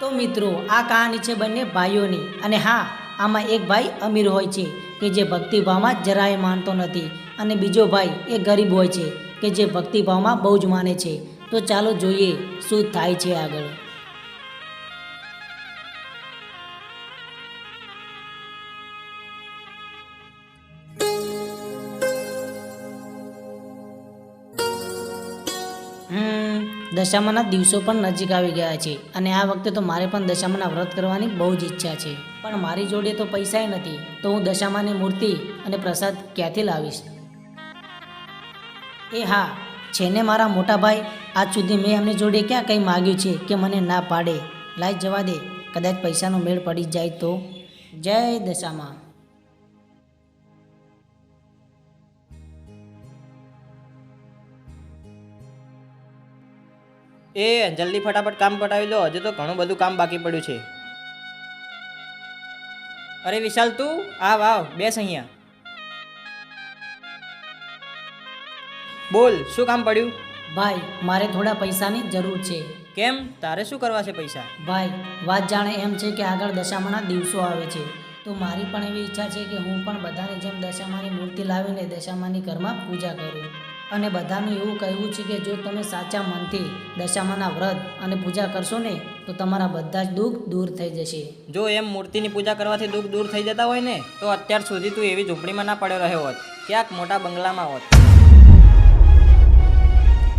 તો મિત્રો, આ કહાની છે બંને ભાઈઓની. અને હા, આમાં એક ભાઈ અમીર હોય છે, કે જે ભક્તિભાવમાં જરાય માનતો નથી. અને બીજો ભાઈ એ ગરીબ હોય છે, કે જે ભક્તિભાવમાં બહુ જ માને છે. તો ચાલો જોઈએ, શું થાય છે આગળ. દશામાના દિવસો પણ નજીક આવી ગયા છે અને આ વખતે તો મારે પણ દશામાના વ્રત કરવાની બહુ જ ઈચ્છા છે. પણ મારી જોડે તો પૈસાય નથી, તો હું દશામાની મૂર્તિ અને પ્રસાદ ક્યાંથી લાવીશ? એ હા છે ને મારા મોટા ભાઈ આજ સુધી મેં એમની જોડે ક્યાં કંઈ માગ્યું છે કે મને ના પાડે? લાઈ જવા દે, કદાચ પૈસાનો મેળ પડી જાય તો? જય દશામાં. એ જલ્દી ફટાફટ કામ પટાવી લો. હજુ તો ઘણું બધું કામ બાકી પડ્યું છે. અરે વિશાલ તું આવ આવ બેસ અહીંયા. બોલ શું કામ પડ્યું? ભાઈ મારે થોડા પૈસાની જરૂર છે. કેમ? તારે શું કરવા છે પૈસા? ભાઈ વાત જાણે એમ છે કે આગળ દશામાના દિવસો આવે છે. તો મારી પણ એવી ઈચ્છા છે કે હું પણ બધાની જેમ દશામાની મૂર્તિ લાવીને દશામાની ઘરમાં પૂજા કરું. અને બધાનું એવું કહેવું છે કે જો તમે સાચા મનથી દશામાના વ્રત અને પૂજા કરશો ને, તો તમારા બધા જ દુઃખ દૂર થઈ જશે. જો એમ મૂર્તિની પૂજા કરવાથી દુઃખ દૂર થઈ જતા હોય ને, તો અત્યાર સુધી તું એવી ઝૂંપડીમાં ના પડ્યો રહ્યો હોત. ક્યાંક મોટા બંગલામાં હોત.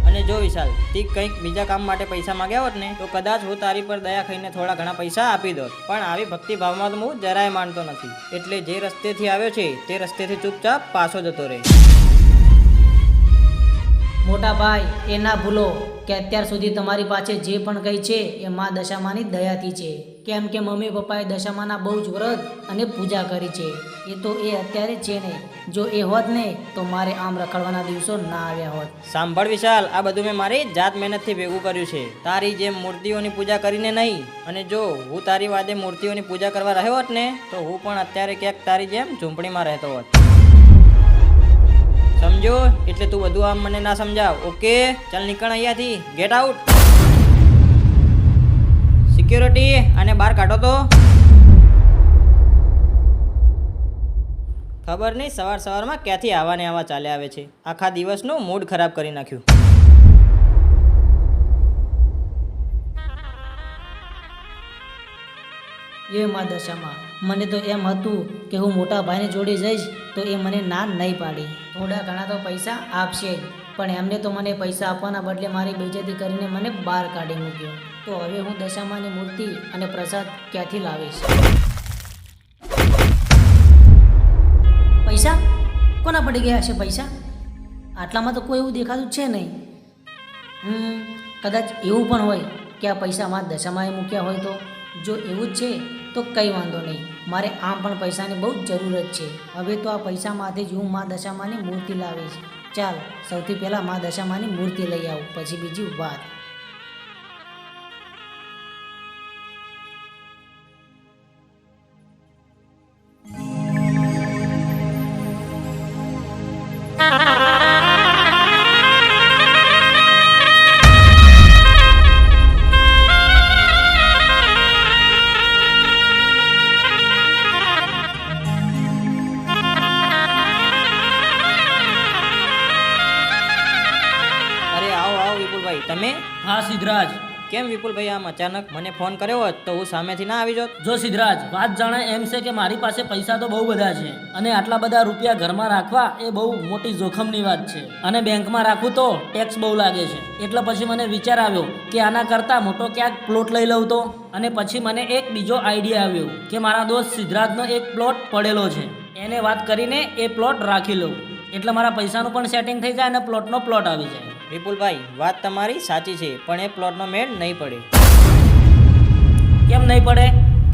અને જો વિશાલ, તી કંઈક બીજા કામ માટે પૈસા માંગ્યા હોત ને, તો કદાચ હું તારી પર દયા ખાઈને થોડા ઘણા પૈસા આપી દોત. પણ આવી ભક્તિભાવમાં તો હું જરાય માનતો નથી. એટલે જે રસ્તેથી આવ્યો છે, તે રસ્તેથી ચૂપચાપ પાછો જતો રહે. મોટા ભાઈ, એ ના ભૂલો કે અત્યાર સુધી તમારી પાસે જે પણ કંઈ છે, એ મા દશામાની દયાથી છે. કેમ કે મમ્મી પપ્પાએ દશામાના બહુ જ વ્રત અને પૂજા કરી છે. એ તો એ અત્યારે છે ને, જો એ હોત ને, તો મારે આમ રખડવાના દિવસો ના આવ્યા હોત. સાંભળ વિશાલ, આ બધું મેં મારી જાત મહેનતથી ભેગું કર્યું છે. તારી જેમ મૂર્તિઓની પૂજા કરીને નહીં, અને જો હું તારી વાદે મૂર્તિઓની પૂજા કરવા રહ્યો હોત ને, તો હું પણ અત્યારે ક્યાંક તારી જેમ ઝૂંપડીમાં રહેતો હોત. સમજો? એટલે તું બધું આમ મને ના સમજાવ. ઓકે? ચાલ નીકળ અહીંયાથી. ગેટ આઉટ સિક્યોરિટી આને બહાર કાઢો તો. ખબર નહીં, સવાર સવારમાં ક્યાંથી આવા ને આવા ચાલ્યા આવે છે. આખા દિવસનું મૂડ ખરાબ કરી નાખ્યું. એ મા દશામાં. મને તો એમ હતું કે હું મોટા ભાઈને જોડે જઈશ તો એ મને ના નહીં પાડી. થોડા ઘણા તો પૈસા આપશે જ પણ એમને તો મને પૈસા આપવાના બદલે મારી બેજતી કરીને મને બહાર કાઢી મૂક્યો. તો હવે હું દશામાની મૂર્તિ અને પ્રસાદ ક્યાંથી લાવીશ? પૈસા? કોના પડી ગયા છે પૈસા? આટલામાં તો કોઈ એવું દેખાતું છે નહીં. હમ, કદાચ એવું પણ હોય કે આ પૈસા મારા દશામાએ મૂક્યા હોય તો. જો એવું જ છે તો કંઈ વાંધો નહીં. મારે આમ પણ પૈસાની બહુ જ જરૂરત છે. હવે તો આ પૈસામાંથી જ હું મા દશામાની મૂર્તિ લાવીશ. ચાલ, સૌથી પહેલાં મા દશામાની મૂર્તિ લઈ આવું, પછી બીજી વાત. હા સિદ્ધરાજ. કેમ વિપુલભાઈ આમ અચાનક મને ફોન કર્યો હોત તો હું સામેથી ના આવી જોત? જો સિદ્ધરાજ વાત જાણે એમ છે કે મારી પાસે પૈસા તો બહુ બધા છે અને આટલા બધા રૂપિયા ઘરમાં રાખવા એ બહુ મોટી જોખમની વાત છે. અને બેંકમાં રાખું તો ટેક્સ બહુ લાગે છે. એટલે પછી મને વિચાર આવ્યો કે આના કરતાં મોટો ક્યાંક પ્લોટ લઈ લઉં તો? અને પછી મને એક બીજો આઈડિયા આવ્યો કે મારા દોસ્ત સિદ્ધરાજનો એક પ્લોટ પડેલો છે. એને વાત કરીને એ પ્લોટ રાખી લઉં. એટલે મારા પૈસાનું પણ સેટિંગ થઈ જાય અને પ્લોટનો પ્લોટ આવી જાય. વિપુલભાઈ વાત તમારી સાચી છે પણ એ પ્લોટનો મેળ નહીં પડે. કેમ નહીં પડે?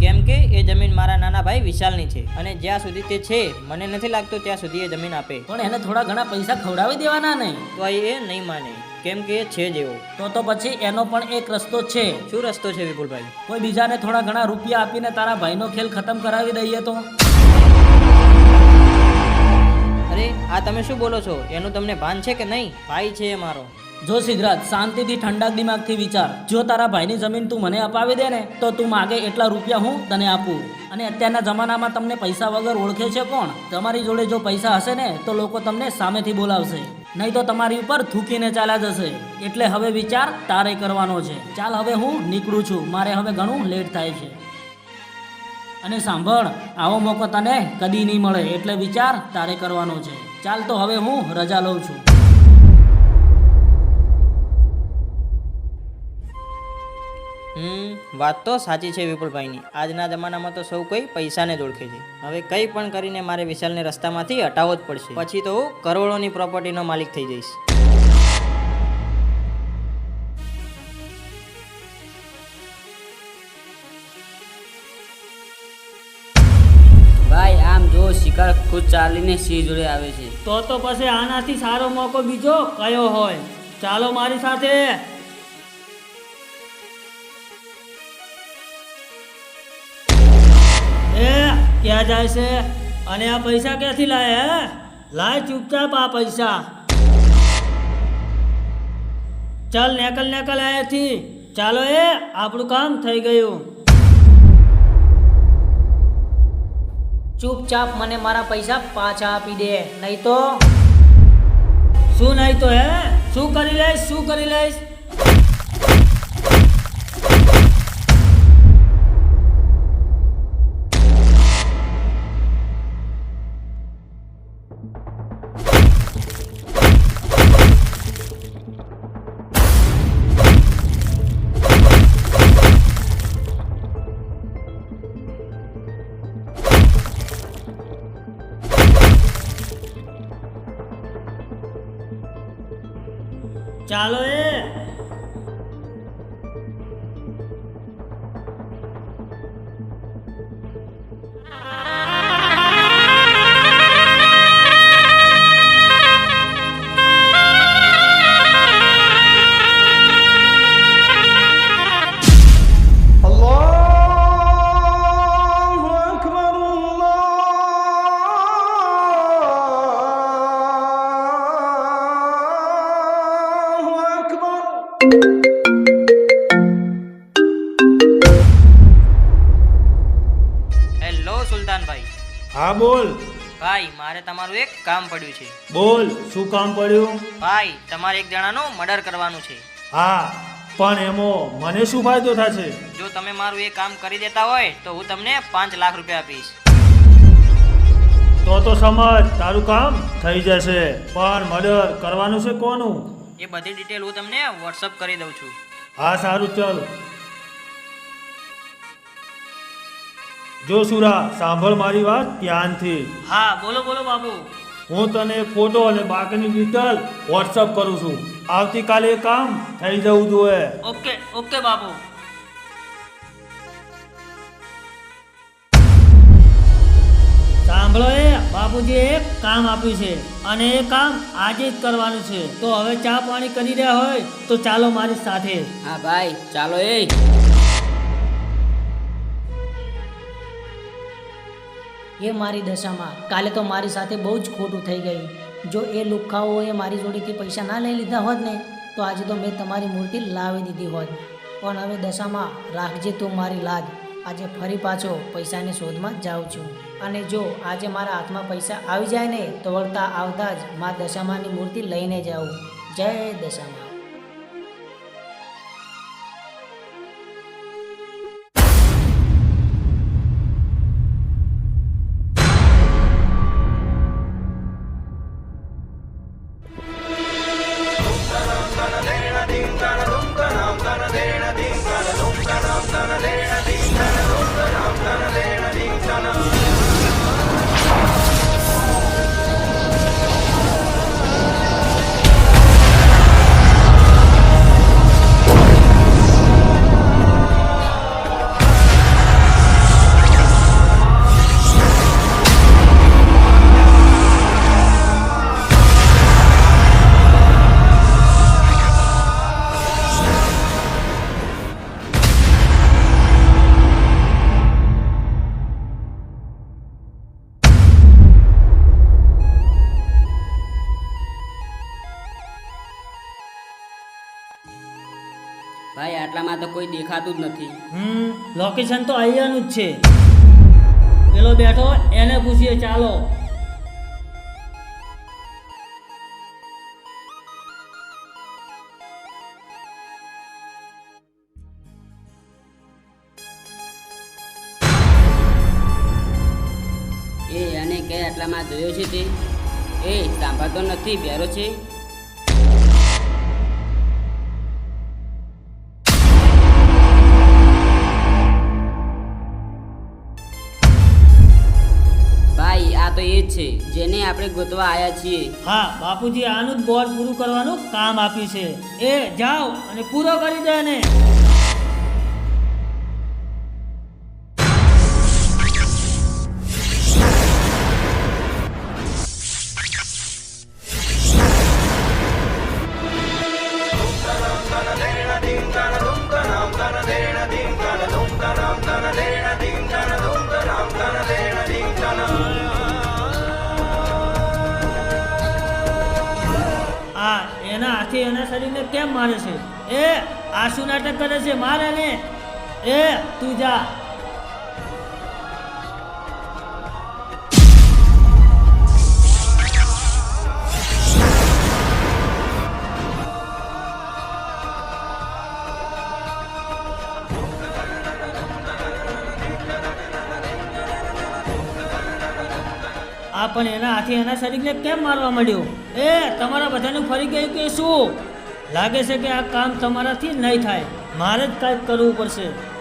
કેમ કે એ જમીન મારા નાના ભાઈ વિશાલની છે અને જ્યાં સુધી તે છે મને નથી લાગતું ત્યાં સુધી એ જમીન આપે. પણ એને થોડા ઘણા પૈસા ખવડાવી દેવાના ને? તો એ નહીં માને કેમ કે એ છે જેવો. તો તો પછી એનો પણ એક રસ્તો છે. શું રસ્તો છે વિપુલભાઈ? કોઈ બીજાને થોડા ઘણા રૂપિયા આપીને તારા ભાઈનો ખેલ ખતમ કરાવી દઈએ તો? અરે, આ તમે શું બોલો છો? એનું તમને ભાન છે કે નહીં? ભાઈ છે એ મારો. જો સિદ્ધરાજ, શાંતિથી ઠંડક દિમાગથી વિચાર. જો તારા ભાઈની જમીન તું મને અપાવી દે ને, તો તું માગે એટલા રૂપિયા હું તને આપું. અને અત્યારના જમાનામાં તમને પૈસા વગર ઓળખે છે કોણ? તમારી જોડે જો પૈસા હશે ને, તો લોકો તમને સામેથી બોલાવશે. નહીં તો તમારી ઉપર થૂકીને ચાલ્યા જશે. એટલે હવે વિચાર તારે કરવાનો છે. ચાલ, હવે હું નીકળું છું. મારે હવે ઘણું લેટ થાય છે. અને સાંભળ, આવો મોકો તને કદી નહીં મળે એટલે વિચાર તારે કરવાનો છે. ચાલ તો હવે હું રજા લઉં છું. હમ, વાત તો સાચી છે વિપુલભાઈની. આજના જમાનામાં તો સૌ કોઈ પૈસાને જ ઓળખે છે. હવે કંઈ પણ કરીને મારે વિશાલને રસ્તામાંથી હટાવવો જ પડશે. પછી તો હું કરોડોની પ્રોપર્ટીનો માલિક થઈ જઈશ. જો શિકાર ખુદ ચાલીને સિંહ જોડે આવે છે. તો તો પછી આનાથી સારો મોકો બીજો કયો હોય? ચાલો મારી સાથે. એ, ક્યાં જાય છે? અને આ પૈસા ક્યાંથી લાય, હે? લાય ચૂપચાપ આ પૈસા. ચાલ નેકલ નેકલ આયાથી ચાલો એ, આપણું કામ થઈ ગયું. ચૂપચાપ મને મારા પૈસા પાછા આપી દે. નહીં તો? શું નહીં તો, હે? શું કરી લઈશ? શું કરી લઈશ? હેલો સુલતાનભાઈ. હા બોલ. ભાઈ મારે તમારું એક કામ પડ્યું છે. બોલ શું કામ પડ્યું? ભાઈ તમારે એક જણાનું મર્ડર કરવાનું છે. હા પણ એમાં મને શું ફાયદો થશે? જો તમે મારું એ કામ કરી દેતા હોય તો હું તમને પાંચ લાખ રૂપિયા આપીશ. તો તો સમજ તારું કામ થઈ જશે. પણ મર્ડર કરવાનું છે કોનું? એ બધી ડિટેલ હું તમને વોટ્સઅપ કરી દઉં છું. હા સારું ચાલો. જો સુરા સાંભળ મારી વાત ધ્યાનથી. હા બોલો બોલો બાબુ. હું તને ફોટો અને બાકીની ડિટેલ વોટ્સઅપ કરું છું. આવતીકાલે કામ થઈ જવું જોઈએ. ઓકે ઓકે બાબુ. સાંભળો એ બાપુજીએ એક કામ આપ્યું છે અને એ કામ આજે જ કરવાનું છે. તો હવે ચા પાણી કરી રહ્યા હોય તો ચાલો મારી સાથે. હા ભાઈ ચાલો એ. એ મારી દશામાં કાલે તો મારી સાથે બહુ જ ખોટું થઈ ગયું. જો એ લુખાઓએ મારી જોડેથી પૈસા ના લઈ લીધા હોત ને તો આજે તો મેં તમારી મૂર્તિ લાવી દીધી હોત. પણ હવે દશામાં રાખજે તું મારી લાજ. આજે ફરી પાછો પૈસાની શોધમાં જાઉં છું. અને જો આજે મારા હાથમાં પૈસા આવી જાય ને તો વળતા આવતા જ મા દશામાની મૂર્તિ લઈને જાઉં. જય દશામાં. ભાઈ તો કોઈ દેખાતું જ નથી. હમ લોકેશન તો અહીંયાનું જ છે. પેલો બેઠો એને પૂછીએ ચાલો. એ એને કે આટલામાં જોયો છે તે? એ સાંભળતો નથી બેરો છે. તો એ જ છે જેને આપણે ગોતવા આવ્યા છીએ. હા બાપુજી આનું જ બોર્ડ પૂરું કરવાનું કામ આપ્યું છે. એ જાઓ અને પૂરો કરી દે ને આ એના શરીરને કેમ મારે છે? એ આ નાટક કરે છે. મારે ને એ તું જા. પણ એના હાથી એના શરીરને કેમ મારવા માંડ્યો? એ, તમારા બધાને ફરી ગયું કે શું? લાગે છે કે આ કામ તમારાથી નહીં થાય. મારે જ કાંઈક કરવું પડશે.